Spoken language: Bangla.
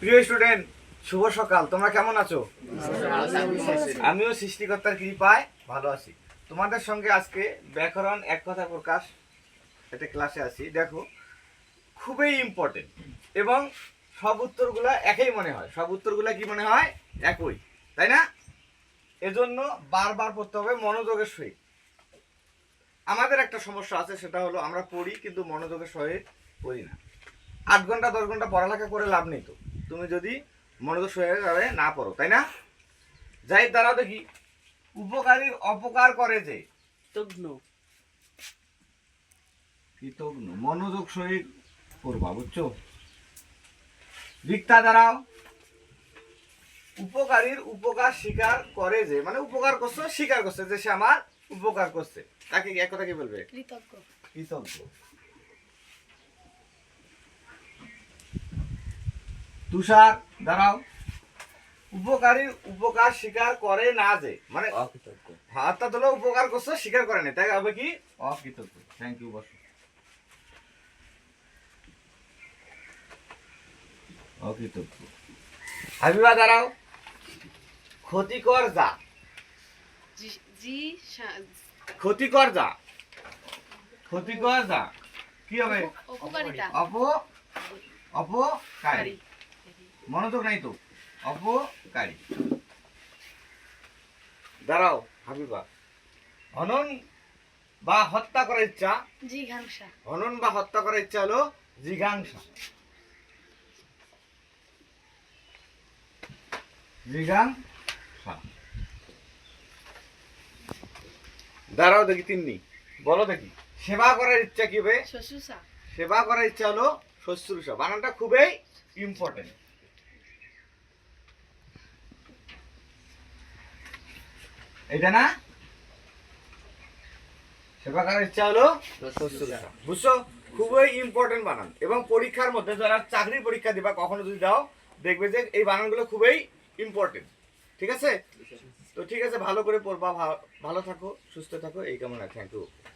প্রিয় স্টুডেন্ট, শুভ সকাল। তোমরা কেমন আছো? আমিও সৃষ্টিকর্তার কৃপায় ভালো আছি। তোমাদের সঙ্গে আজকে ব্যাকরণ এক কথা প্রকাশ একটা ক্লাসে আছি। দেখো, খুবই ইম্পর্টেন্ট এবং সব উত্তরগুলা একই মনে হয়। সব উত্তরগুলা কি মনে হয়? একই, তাই না? এজন্য বারবার পড়তে হবে মনোযোগের সহিত। আমাদের একটা সমস্যা আছে, সেটা হলো আমরা পড়ি কিন্তু মনোযোগের সহিত পড়ি না। আট ঘণ্টা, দশ ঘণ্টা পড়ালেখা করে লাভ নেই তো। তুমি যদি মনোযোগ সহকারে না পড়ো তাই না? যাই তারা দেখি। উপকারীর অপকার করে যে। তগ্ন কৃতজ্ঞ মনোযোগ সহিত করবা বুঝছ? রিক্তা দাঁড়াও। উপকারীর উপকার স্বীকার করে যে মানে উপকার করছে স্বীকার করছে যে সে আমার উপকার করছে। তাকে এক কথা কি বলবে? কৃতজ্ঞ। কৃতজ্ঞ। তুষার দাঁড়াও। উপকারীর উপকার স্বীকার করে না যে। মানে হাতটা তোলা উপকার করছে স্বীকার করে না। তাই হবে কি? অকৃতজ্ঞ। Thank you Basu. অকৃতজ্ঞ। হাবিবা দাঁড়াও। ক্ষতিকর যা। ক্ষতিকর যা। ক্ষতিকর যা। কি হবে? উপকারিতা অপ অপকারী মনোযোগ নাই তো? অপকারী। দাঁড়াও হাবিবা। হনন বা হত্যা করার ইচ্ছা? জিঘাংসা। হনন বা হত্যা করার ইচ্ছা হলো জিঘাংসা। জিঘাংসা। দাঁড়াও দেখি তিন্নি। বলো দেখি। সেবা করার ইচ্ছা কি হবে? সেবা করার ইচ্ছা হলো শুশ্রূষা। বানানটা খুবই ইম্পর্টেন্ট এটা না? সেবা করার ইচ্ছা হলো বুঝছ? খুবই ইম্পর্টেন্ট বানান। এবং পরীক্ষার মধ্যে যারা চাকরির পরীক্ষা দিবা কখনো যদি দাও দেখবে যে এই বানানগুলো খুবই ইম্পর্টেন্ট ঠিক আছে? তো ঠিক আছে ভালো করে পড়বা ভালো থাকো সুস্থ থাকো। এই কামনা থ্যাংক ইউ